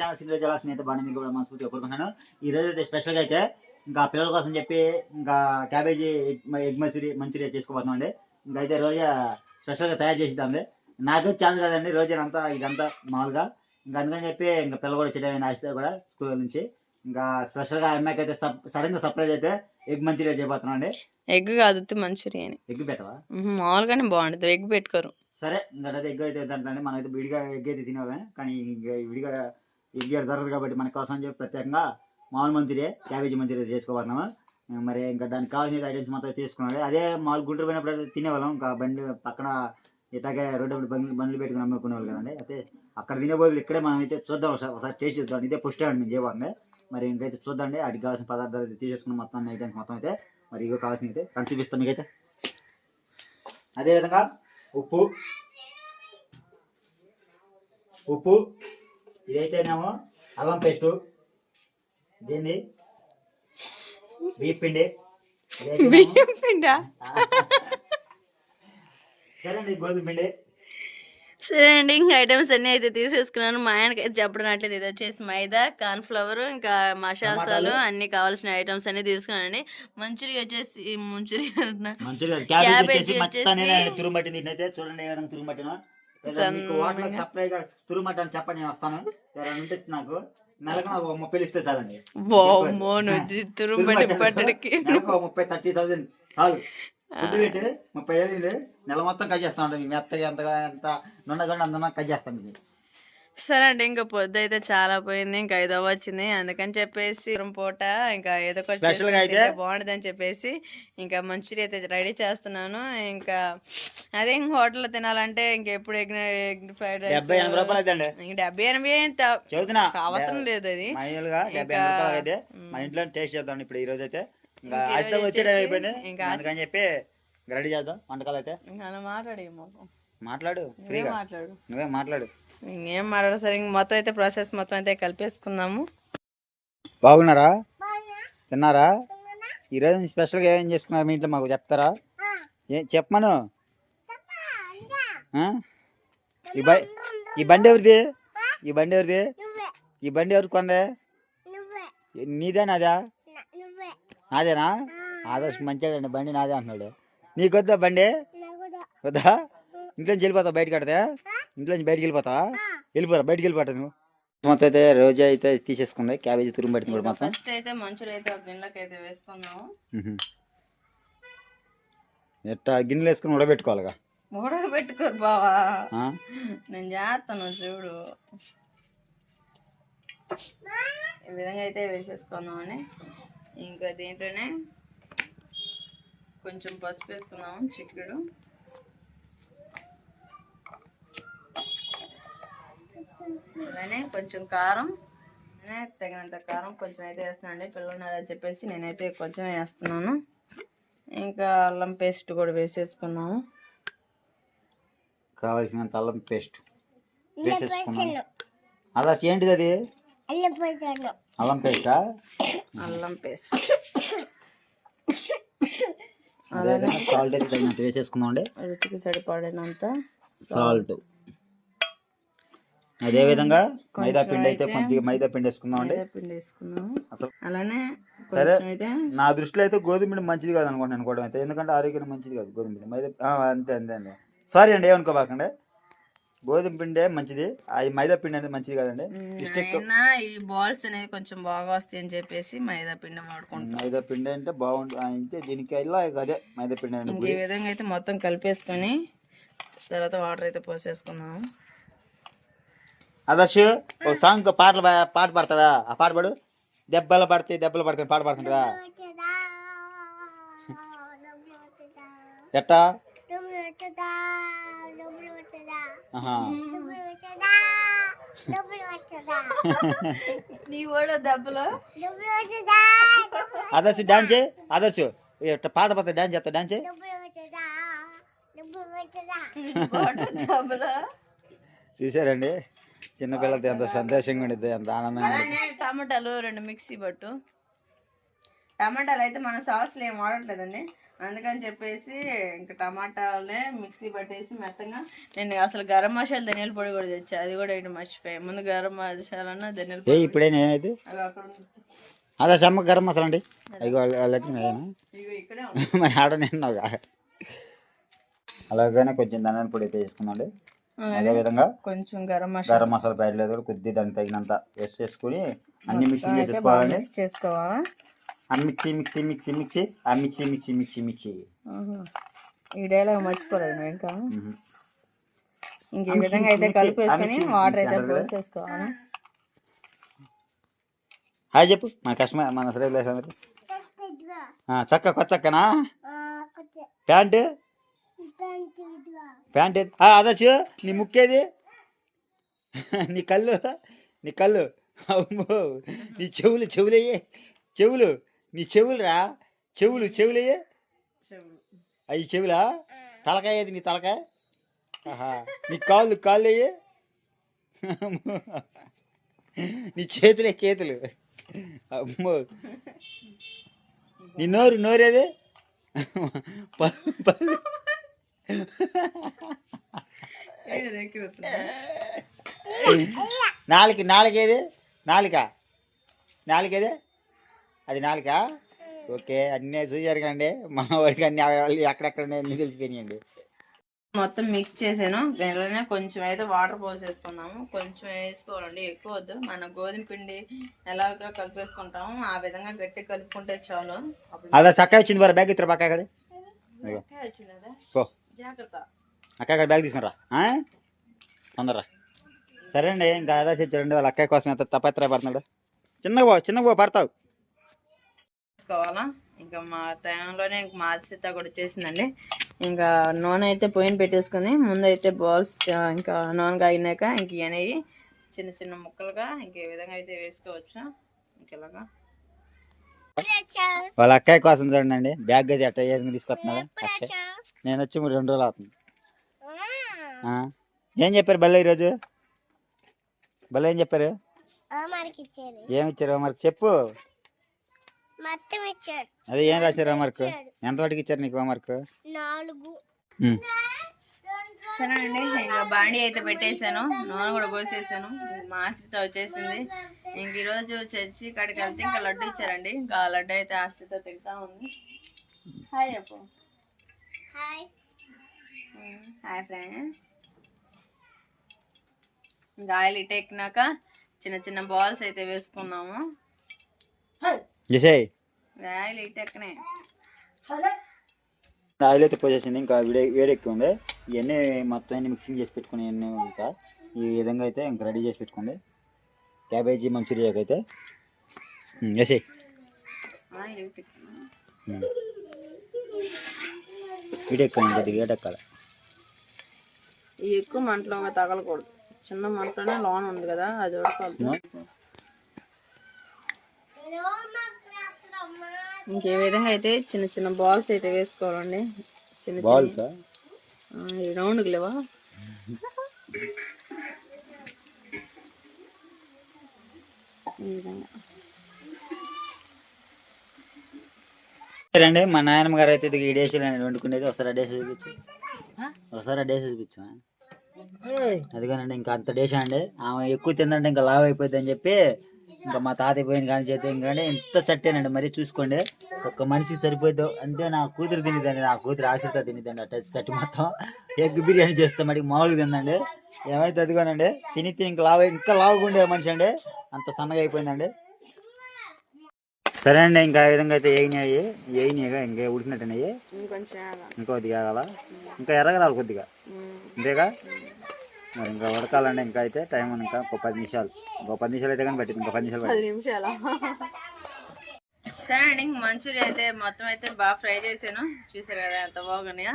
చాలా సీరియల్ చాలా స్నేహిత బాగా మీకు కూడా మనస్ఫూర్తిగా కోరుకుంటున్నాను. ఈ రోజు అయితే స్పెషల్గా అయితే ఇంకా పిల్లల కోసం చెప్పి ఇంకా క్యాబేజీ ఎగ్ ఎగ్ మంచూరి మంచూరియా చేసుకోబోతున్నాం అండి ఇంకా అయితే రోజా స్పెషల్గా తయారు చేసిద్దాండి నాకైతే ఛాన్స్ కదండి. రోజు అంతా ఇదంతా మామూలుగా. ఇంకా అందుకని చెప్పి ఇంకా పిల్లలు కూడా వచ్చేటైంది ఆశ కూడా స్కూల్ నుంచి. ఇంకా స్పెషల్గా అమ్మాయికి అయితే సడన్గా సర్ప్రైజ్ అయితే ఎగ్ మంచూరియా చేయబోతున్నాం అండి ఎగ్ కాదు ఉత్తి మంచూరియన్. ఎగ్ పెట్టవా? మామూలుగానే బాగుంటుంది ఎగ్ పెట్టుకోరు. సరే ఇంకా అయితే ఎగ్ అయితే దాంట్లో మనం అయితే విడిగా ఎగ్ అయితే తినేవాళ్ళం కానీ విడిగా ఎగ్ దొరకదు కాబట్టి మన కోసం చెప్పి ప్రత్యేకంగా మామూలు మంచూరియా క్యాబేజీ మంచూరియా చేసుకోవాలన్నాము మరి ఇంకా దానికి కావాల్సిన ఐటమ్స్ మొత్తం తీసుకున్నాడు అదే మామూలు గుంటూరు పోయినప్పుడు అయితే తినేవాళ్ళం. ఇంకా బండి పక్కన ఇట్లాగే రోడ్డు బండ్లు బండ్లు పెట్టుకుని అమ్ముకునేవాళ్ళు కదండి. అయితే అక్కడ తినే బదులు ఇక్కడే మనం అయితే చూద్దాం. ఒకసారి ఒకసారి టేస్ట్ చేద్దాం. ఇదే ఫస్ట్ టైం మేము చేయబోతుంది మరి ఇంకైతే చూద్దాండి. వాటికి కావాల్సిన పదార్థాలు అయితే తీసేసుకున్న మొత్తం అన్ని ఐటమ్స్ మొత్తం అయితే మరి ఇగో కావాల్సిన అయితే కలిసి చూపిస్తాం మీకైతే. అదేవిధంగా ఉప్పు ఉప్పు ఇదైతేనేమో అల్లం పేస్టు దీన్ని బియ్య పిండి బియ్యం పిండా? సరేండి గోధుమ పిండి. సరే అండి ఇంకా ఐటమ్స్ అన్ని అయితే తీసేసుకున్నాను. మా ఆయనకి చెప్పడం అట్లేదు ఇది వచ్చేసి మైదా కార్న్ ఫ్లవర్ ఇంకా మసాలాలు. అన్ని కావాల్సిన ఐటమ్స్ అన్ని తీసుకున్నానండి. మంచూరియా వచ్చేసి మంచూరియా క్యాబేజ్ వచ్చేసి చూడండి తురుమట్టిన చెప్పండి నేను వస్తాను. ఉంటే నాకు నెలకు నాకు ముప్పై ఇస్తే చాలండి. నెలకు ముప్పై థర్టీ థౌసండ్ చాలు. ఫుడ్ పెట్టి ముప్పై నెల మొత్తం కట్ చేస్తా ఉంటాం. మెత్తగా ఎంతగా ఎంత నుండగా అంత కట్ చేస్తాం మీకు. సరే అండి ఇంకా పొద్దు అయితే చాలా పోయింది ఇంకా ఐదో వచ్చింది. అందుకని చెప్పేసి పూట ఇంకా ఏదో అయితే- బాగుంటుంది అని చెప్పేసి ఇంకా మంచూరియా అయితే రెడీ చేస్తున్నాను. ఇంకా అదే ఇంక హోటల్లో తినాలంటే ఇంకెప్పుడు ఎగ్ ఎగ్ ఫ్రైడ్ ఇంక డెబ్బై ఎనభై అవసరం లేదు అది. మ్. ఇంట్లో టేస్ట్ చేద్దాం ఇప్పుడు ఈ రోజు అయితే ఇంకా అందుకని చెప్పి రెడీ చేద్దాం వంటకాలు అయితే. మాట్లాడు మాట్లాడు ఫ్రీగా. మాట్లాడు. నువ్వే మాట్లాడు. ఇంకేం మాట్లాడు సరే ఇంక మొత్తం అయితే ప్రాసెస్ మొత్తం అయితే కలిపేసుకుందాము. బాగున్నారా? తిన్నారా? ఈరోజు స్పెషల్గా ఏమేం చేసుకున్నారు మీ ఇంట్లో మాకు చెప్తారా? ఏ చెప్పమను? ఈ బై ఈ బండి ఎవరిది? ఈ బండి ఎవరిది? ఈ బండి ఎవరికి కొందే ఏ- నీదే నాదా? నాదేనా? ఆదర్శ్ మంచిదండి బండి నాదే అంటున్నాడు. నీకు వద్దా బండి వద్దా? ఇంట్లో నుంచి వెళ్ళిపోతావు బయటకు కడితే ఇంట్లో నుంచి బయటికి వెళ్ళిపోతావా? వెళ్ళిపోరా బయటికి వెళ్ళిపోతా నువ్వు. మొత్తం అయితే రోజా అయితే తీసేసుకుంది క్యాబేజీ తురుము పట్టింది కూడా మొత్తం ఫస్ట్ అయితే మంచులు అయితే ఒక గిన్నెకి అయితే వేసుకుందాము మ్మ్. ఎట్టా గిన్నెలు వేసుకుని ఉడబెట్టుకోవాలిగా? ఉడక పెట్టుకోరు బావా. ఆ? నేను చేస్తాను చూడు. ఈ విధంగా అయితే వేసేసుకుందామని ఇంకా దీంట్లోనే కొంచెం పసుపు వేసుకుందాము చిక్కుడు. అలానే కొంచెం కారం తగినంత కారం కొంచెం అయితే వేస్తున్నానండి. పిల్లలు ఉన్నారని చెప్పేసి నేనైతే కొంచెం వేస్తున్నాను. ఇంకా అల్లం పేస్ట్ కూడా వేసేసుకున్నాము. కావాల్సినంత అల్లం పేస్ట్ వేసేసుకున్నాను. అదా ఏంటిది అది? అల్లం పేస్టా? అల్లం పేస్ట్. అదే సాల్ట్ అయితే తగినంత వేసేసుకుందాం అండి రుచికి సరిపడినంత సాల్ట్. అదే విధంగా మైదా పిండి అయితే అయితే కొద్దిగా మైదా పిండి వేసుకుందాం అండి పిండి వేసుకున్నాము. అసలు అలానే సరే. అయితే నా దృష్టిలో అయితే గోధుమ పిండి మంచిది కాదు అనుకుంటున్నాను కూడా అయితే. ఎందుకంటే ఆరోగ్యం మంచిది కాదు గోధుమ పిండి. మైదా అంతే అంతే అంతే. సారీ అండి ఏమనుకోబాకండి. గోధుమ పిండే మంచిది. అది మైదా పిండి అనేది మంచిది కాదండి. ఈ బాల్స్ అనేది కొంచెం బాగా వస్తాయి అని చెప్పేసి మైదా పిండి వాడుకుంటాం మైదా పిండి అంటే బాగుంటుంది అంటే దీనికి ఇలా అదే మైదా పిండి అండి ఈ విధంగా అయితే మొత్తం కలిపేసుకొని తర్వాత వాటర్ అయితే పోసేసుకున్నాము ఆదర్శ్ ఒక సాంగ్ పాటలు పాట పాడతావా? ఆ పాట పాడు. దెబ్బలు పడితే దెబ్బలు పడితే పాట పాడుతుంటావా? ఎట్టా? ఆదర్శ్ డాన్స్ ఆదర్శ్ ఎట్ట పాట పాడితే డాన్స్ చేస్తా డాన్స్ చూసారండి చిన్నపిల్లలతో ఎంత సంతోషంగా ఉండిద్ది ఎంత ఆనందంగా టమాటాలు రెండు మిక్సీ పట్టు టమాటాలు అయితే మన సాస్లు ఏం వాడట్లేదండి. అందుకని చెప్పేసి ఇంకా టమాటాలే మిక్సీ పట్టేసి మెత్తగా నేను అసలు గరం మసాలా ధనియాల పొడి కూడా తెచ్చా. అది కూడా వేయడం మర్చిపోయా. ముందు గరం మసాలా ధనియాల పొడి ఇప్పుడే ఉంది. అదే చెమ్మ గరం మసాలా అండి. అవి వాళ్ళకి మరి ఆడ నేను అలాగనే కొంచెం ధనియాల పొడి అయితే వేసుకున్నాండి అదే విధంగా కొంచెం గరం మసాలా. గరం మసాలా ప్యాకెట్ లేదు కూడా కొద్ది దానికి తగినంత వేస్ట్ చేసుకుని అన్ని మిక్స్ చేసుకోవాలా? ఆ మిక్సీ మిక్సీ మిక్సీ మిక్సీ ఆ మిక్సీ మిక్సీ మిక్సీ మిక్సీ. ఈ డైలాగ్ మర్చిపోలేదు ఇంకా. మ్మ్. ఇంక ఈ విధంగా అయితే కలిపేసుకొని వాటర్ అయితే? పోసేసుకోవాలి? హాయ్ చెప్పు మన కస్టమర్ మన అందరికి. చక్క చక్కనా? ప్యాంటు? ప్యాంట్ అదచ్చు నీ ముక్కేది నీ కళ్ళు నీ కళ్ళు. అమ్మో నీ చెవులు చెవులయ్యే. చెవులు నీ చెవులు రా చెవులు. చెవులయ్యే అవి చెవులా తలకాయ ఏది నీ తలకాయ? ఆహా నీ కాళ్ళు కాళ్ళు అయ్యే నీ చేతులే చేతులు. అమ్మో. నీ నోరు నోరేది? పళ్ళు నాలుక నాలుగేది? నాలుక నాలుగేది? అది నాలుక ఓకే అన్నీ చూసారు కండి మా వాడికి అన్ని ఎక్కడెక్కడ ఉన్నాయో అన్నీ తెలిసిపోయినాయండి. మొత్తం మిక్స్ చేసాను. దాంట్లోనే కొంచెం అయితే వాటర్ పోసేసుకున్నాము కొంచెం వేసుకోవాలండి. ఎక్కువ వద్దు. మన గోధుమ పిండి ఎలాగో కలిపేసుకుంటాము. ఆ విధంగా గట్టి కలుపుకుంటే చాలు. అదా చక్క వచ్చింది మరి బ్యాగ్ ఇద్దరు పక్క వచ్చింది జాగ్రత్త అక్క అక్కడ బ్యాగ్ తీసుకురా తొందరరా. సరే అండి ఇంకా అదా చెప్పండి వాళ్ళ అక్కయ్య కోసం ఎంత తపత్ర పడుతున్నాడు. చిన్నగా పో చిన్నగా పో పడతావు. వేసుకోవాలా ఇంకా మా టైంలోనే ఇంక మా సీత కూడా వచ్చేసిందండి. ఇంకా నూనె అయితే పొయ్యిన పెట్టేసుకుని ముందు అయితే బాల్స్ ఇంకా నూనె కాగినాక ఇంక ఇవనేవి చిన్న చిన్న ముక్కలుగా ఇంక ఈ విధంగా అయితే వేసుకోవచ్చు? ఇంక ఇలాగా వాళ్ళ అక్కయ్య కోసం చూడండి బ్యాగ్ అది అట్ట ఏదైనా తీసుకొస్తున్నాడు అక్షయ్ నేను వచ్చి మూడు రెండు రోజులు అవుతుంది. ఏం చెప్పారు బల్ల ఈరోజు? బల్ల ఏం చెప్పారు? ఏమి ఇచ్చారు హోంవర్క్? చెప్పు. అదే ఏం రాశారు హోంవర్క్? ఎంతవరకు ఇచ్చారు నీకు హోంవర్క్? నాలుగు. సరేనండి ఇంకా బాండి అయితే పెట్టేశాను. నూనె కూడా పోసేసాను మా ఆశ్రిత వచ్చేసింది. ఇంక ఈరోజు చర్చి కాడికి వెళ్తే ఇంకా లడ్డు ఇచ్చారండి. ఇంకా ఆ లడ్డు అయితే ఆశ్రిత తింటా ఉంది. హాయ్ చెప్పు. హాయ్. Hi friends. ఇంకా ఆయిల్ ఇట్ ఎక్కినాక చిన్న చిన్న బాల్స్ అయితే వేసుకున్నాము. Oil it ఎక్కనే. ఆయిల్ అయితే పోసేసింది ఇంకా వేడి వేడి ఎక్కువ ఉంది. ఇవన్నీ మొత్తం అన్ని మిక్సింగ్ చేసి పెట్టుకుని అన్నీ ఇంకా ఈ విధంగా అయితే ఇంకా రెడీ చేసి పెట్టుకుంది. క్యాబేజీ మంచూరియాకి అయితే. వేసేయ్ ఆయిల్ ఇట్ ఎక్కనా వీడి ఎక్కువ కొద్దిగా వేడి ఎక్కాలి. ఈ ఎక్కువ మంటలో తగలకూడదు. చిన్న మంటలోనే లోన్ ఉంది కదా అది ఉడకాలి ఇంక విధంగా అయితే చిన్న చిన్న బాల్స్ అయితే వేసుకోవాలండి. చిన్న బాల్స్ రౌండ్కి లేవా? ఈ విధంగా. రండి మా నాయనమ్మ గారు అయితే ఇది ఈ డేస్ వండుకునేది. ఒకసారి డేస్ చూపించు. ఒకసారి ఆ డేస్ చూపించు అదిగానండి ఇంకా అంత డేస్ అండి. ఆమె ఎక్కువ తిందంటే ఇంకా లావ్ అయిపోద్ది అని చెప్పి ఇంకా మా తాతయ్య పోయిన కానీ చేస్తే ఇంకా ఇంత చట్టేనండి మరి చూసుకోండి. ఒక్క మనిషికి సరిపోద్దు అంటే నా కూతురు తినిద్దండి నా కూతురు ఆశ్రిత తినిద్దండి. అట్ట చట్టి మొత్తం ఎగ్ బిర్యానీ చేస్తే మరి మామూలుగా తిందండి. ఏమైతే అదిగోనండి తిని తిని ఇంకా లావు ఇంకా లావుగా ఉండే మనిషి అండి. అంత సన్నగా అయిపోయిందండి. సరే అండి ఇంకా ఆ విధంగా అయితే వేయినాయి వేయినాయిగా ఇంకా ఉడికినట్టున్నాయి. ఇంకొంచెం వేయాలా? ఇంకా కొద్దిగా కావాల ఇంకా ఎర్రగరాలి కొద్దిగా. అంతేగా మరి ఇంకా ఉడకాలండి ఇంకా అయితే టైం ఇంకా ఒక పది నిమిషాలు. ఇంకో పది నిమిషాలు అయితే కానీ పట్టింది ఇంకా పది నిమిషాలు పది నిమిషాల? సరే అండి ఇంక మంచూరియా అయితే మొత్తం అయితే బాగా ఫ్రై చేశాను చూసారు కదా ఎంత బాగున్నాయో.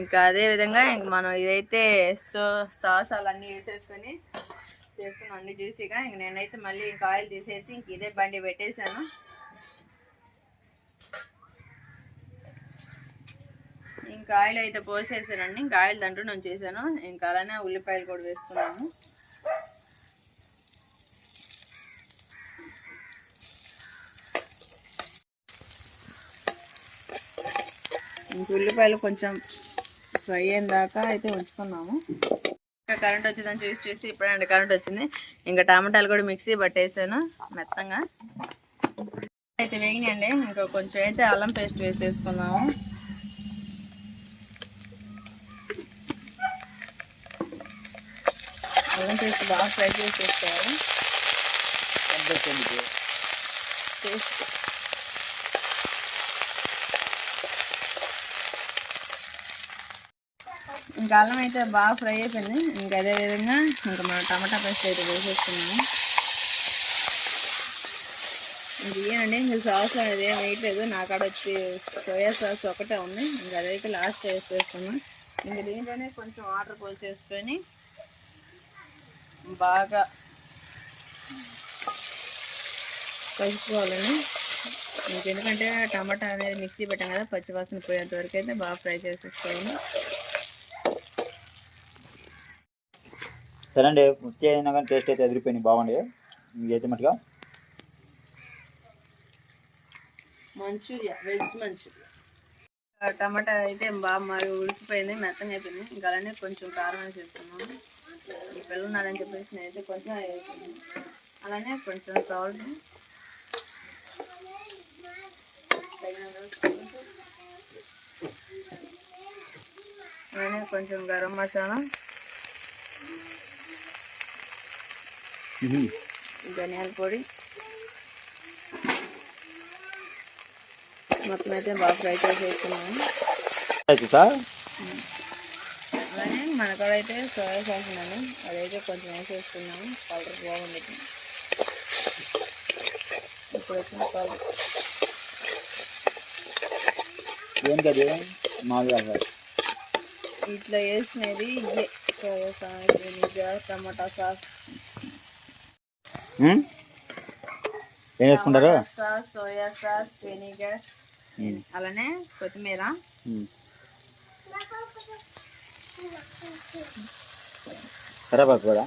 ఇంకా అదే విధంగా ఇంక మనం ఇదైతే సో సాస్ అన్నీ వేసేసుకొని చేసుకున్నాం అన్ని జ్యూసీగా ఇంక నేనైతే మళ్ళీ ఇంకా ఆయిల్ తీసేసి ఇంక ఇదే బండి పెట్టేశాను. ఇంకా ఆయిల్ అయితే పోసేసానండి ఇంకా ఆయిల్ నేను చేశాను. ఇంకా అలానే ఉల్లిపాయలు కూడా వేసుకున్నాము ఇంక ఉల్లిపాయలు కొంచెం ఫ్రై అయిన దాకా అయితే ఉంచుకున్నాము. ఇంకా కరెంట్ వచ్చిందని చూసి చూసి ఇప్పుడే కరెంట్ వచ్చింది. ఇంకా టమాటాలు కూడా మిక్సీ పట్టేసాను మెత్తంగా. అయితే వేగినాయండి. ఇంకా కొంచెం అయితే అల్లం పేస్ట్ వేసేసుకుందాము అల్లం పేస్ట్ బాగా ఫ్రై చేసేసుకోవాలి టేస్ట్ ఇంకా అల్లం అయితే బాగా ఫ్రై అయిపోయింది. ఇంకా అదే విధంగా ఇంకా మనం టమాటా పేస్ట్ అయితే వేసేస్తున్నాము. ఇంక ఇయ్యనండి ఇంకా సాస్ అనేది ఏం వేయట్లేదు. నా కాడ వచ్చి సోయా సాస్ ఒకటే ఉంది. ఇంకా అదైతే లాస్ట్ వేసేస్తున్నాం. ఇంక దీంట్లోనే కొంచెం వాటర్ పోసేసుకొని బాగా కలుపుకోవాలని. ఇంకెందుకంటే టమాటా అనేది మిక్సీ పెట్టాం కదా పచ్చివాసన పోయేంత వరకు అయితే బాగా ఫ్రై చేసేసుకోవాలి. సరే అండి ముత్తి అయినా కానీ టేస్ట్ అయితే ఎదిరిపోయింది బాగుంది. ఇదైతే మటుగా మంచూరియా వెజ్ మంచూరియా. టమాటా అయితే బాగా మరి ఉడికిపోయింది మెత్తగా అయిపోయింది. ఇంకా అలానే కొంచెం కారం వేసేస్తున్నాను ఈ పిల్లలు ఉన్నారని చెప్పేసి నేనైతే కొంచెం వేసాను అలానే కొంచెం సాల్ట్ అలానే కొంచెం గరం మసాలా. ధనియాల పొడి. మొత్తం అయితే బాగా ఫ్రై చేసి అలానే మన కాడ అయితే సోయా సాస్ ఉందండి అదైతే కొంచెం వేసేసుకున్నాము కలర్ బాగుంది. ఇప్పుడు వచ్చిన కలర్ ఏంటది ఇట్లా వేసినది ఇదే సోయా సాస్ వెనిగర్ టమాటా సాస్? ఏం వేసుకుంటారు? Sauce soya sauce vinegar. అలానే కొత్తిమీర. కరేపాకు కూడా.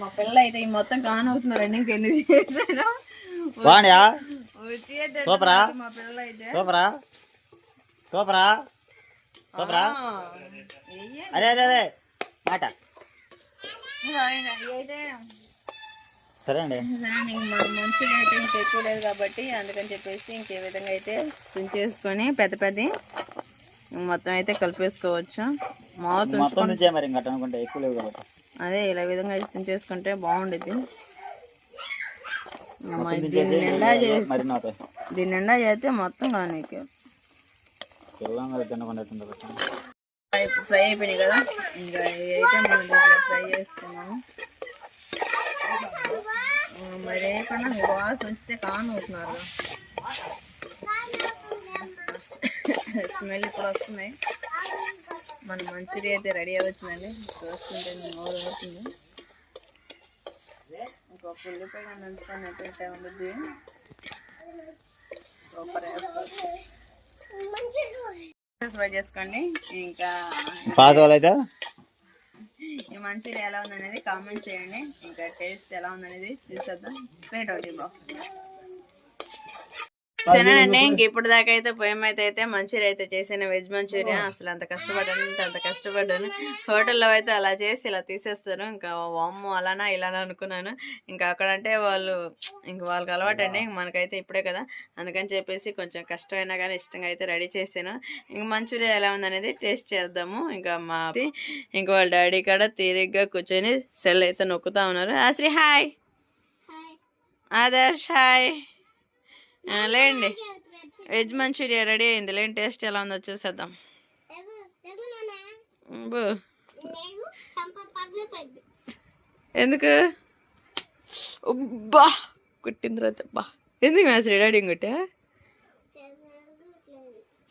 మా పిల్లలు అయితే ఈ మొత్తం కాన్ అవుతున్నారండి ఇంకెన్ని చేశాను. బాగుందా వచ్చి అయితే. సూపరా? సూపరా? సూపరా? సూపరా. అదే అదే అదే మాట. సరే అండి. మంచిగా అయితే ఇంక ఎక్కువ లేదు కాబట్టి అందుకని చెప్పేసి ఇంకే విధంగా అయితే తుంచేసుకొని పెద్ద పెద్ద మొత్తం అయితే కలిపేసుకోవచ్చు. కాబట్టి. అదే ఇలా విధంగా అయితే తుంచేసుకుంటే బాగుండేది నుంచేసి నిండా చేసి చేస్తే మొత్తం కానీ. ఫ్రై అయిపోయినాయి కదా. ఇంకా అయితే మనం ఫ్రై చేసుకున్నాము మరి వేయకుండా మీకు వాసన ఉంచితే కాన్ అవుతున్నారు స్మెల్ ఇప్పుడు వస్తున్నాయి. మన మంచూరియా అయితే రెడీ అవుతుందండి. చూస్తుంటే నోరు అవుతుంది. ఇంకొక ఉల్లిపాయ నంచుకొని ఎట్టే ఉండదు సూపర్ ఫ్రై చేసుకోండి. ఇంకా పాత వాళ్ళైతే ఈ మంచూరియా ఎలా ఉందనేది కామెంట్ చేయండి. ఇంకా టేస్ట్ ఎలా ఉందనేది చూసేద్దాం. ప్లేట్ బాగా సరేనండి ఇంక ఇప్పుడు దాకా అయితే పోయమైతే అయితే మంచూరియా అయితే చేసాను వెజ్ మంచూరియా. అసలు అంత కష్టపడ్డాను అంత కష్టపడ్డాను. హోటల్లో అయితే అలా చేసి ఇలా తీసేస్తారు. ఇంకా వామ్ము అలానా ఇలానా అనుకున్నాను. ఇంకా అక్కడ అంటే వాళ్ళు ఇంక వాళ్ళకి అలవాటు అండి మనకైతే ఇప్పుడే కదా. అందుకని చెప్పేసి కొంచెం కష్టమైనా కానీ ఇష్టంగా అయితే రెడీ చేశాను. ఇంక మంచూరియా ఎలా ఉందనేది టేస్ట్ చేద్దాము. ఇంకా మా ఇంక వాళ్ళ డాడీ కాడ తీరిగ్గా కూర్చొని సెల్ అయితే నొక్కుతా ఉన్నారు. ఆశ్రీ హాయ్. ఆదర్శ్ హాయ్. లేండి వెజ్ మంచూరియా రెడీ అయింది. లేండి టేస్ట్ ఎలా ఉందో చూసేద్దాం. ఎందుకు? ఉబ్బా! కుట్టిన తర్వాత బా. ఎందుకు మ్యాచ్ రెడీ కుట్టా?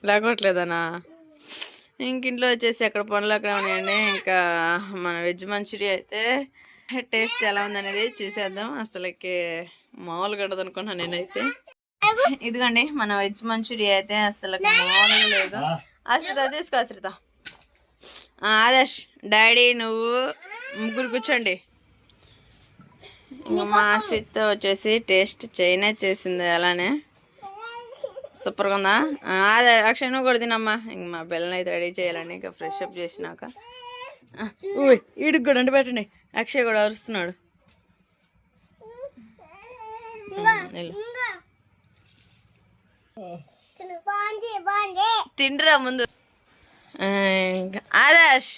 లేకపోవట్లేదనా ఇంక ఇంట్లో వచ్చేసి అక్కడ పనులు అక్కడ ఉన్నాయండి ఇంకా మన వెజ్ మంచూరియా అయితే టేస్ట్ ఎలా ఉందనేది చూసేద్దాం. అసలుకి మామూలుగా ఉండదు అనుకున్నాను నేనైతే. ఇదిగోండి మన వెజ్ మంచూరియా అయితే అసలు మామూలుగా లేదు. ఆశ్రిత తీసుకో ఆశ్రిత ఆ, ఆదర్శ్ డాడీ నువ్వు ముగ్గురు కూర్చోండి. ఇంకా మా ఆశ్రిత వచ్చేసి టేస్ట్ చైనా చేసింది అలానే. సూపర్గా ఉందా? ఆ, అదే అక్షయ్ నువ్వు కూడా తినమ్మా. ఇంక మా పిల్లల్ని అయితే రెడీ చేయాలండి ఇంకా ఫ్రెష్ అప్ చేసినాక. ఈడికి కూడా అంటే పెట్టండి. అక్షయ్ కూడా అరుస్తున్నాడు ఉమ్, వెళ్ళు. బాగుంది బాగుంది తిండిరా ముందు. ఆదర్శ్.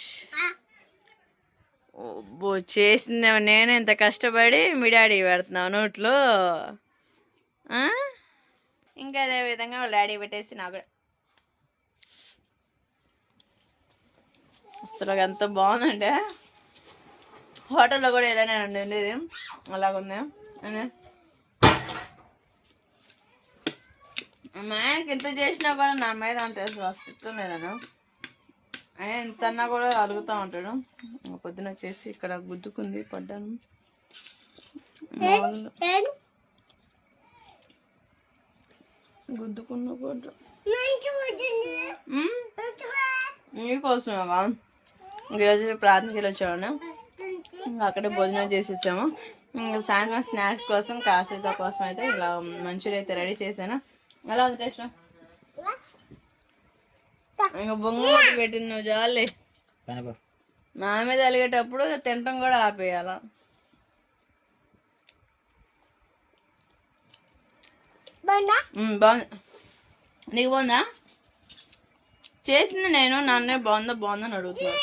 బో చేసిందేమో నేను ఇంత కష్టపడి మీ డాడీ పెడుతున్నావు నోట్లో? ఇంకా అదే విధంగా వాళ్ళ డాడీ పెట్టేసి నాకు. అసలు ఎంత బాగుందంటే హోటల్లో కూడా ఇలానే ఉండేది. అలాగుంది. అదే. మా ఆయనకి ఎంత చేసినా కూడా నా మీద అంటే అసలు స్ట్రిక్ట్ లేదను. ఆయన ఎంత అన్నా కూడా అడుగుతూ ఉంటాడు. ఇంకా పొద్దున వచ్చేసి ఇక్కడ గుద్దుకుంది పడ్డాను. గుద్దుకున్న కూడా. మంచి ఈరోజు ప్రార్థనకి వచ్చాము ఇంకా అక్కడే భోజనం చేసేసాము. ఇంకా సాయంత్రం స్నాక్స్ కోసం కాసేత కోసం అయితే ఇలా మంచూరియా అయితే రెడీ చేశాను. ఎలా ఉంది టేస్ట్ ఇంకా బొంగు పెట్టింది నువ్వు జాలే నా మీద అలిగేటప్పుడు తినటం కూడా ఆపేయాల. బాగుందా? నీకు బాగుందా? చేసింది నేను నన్నే బాగుందా బాగుందని అడుగుతున్నా.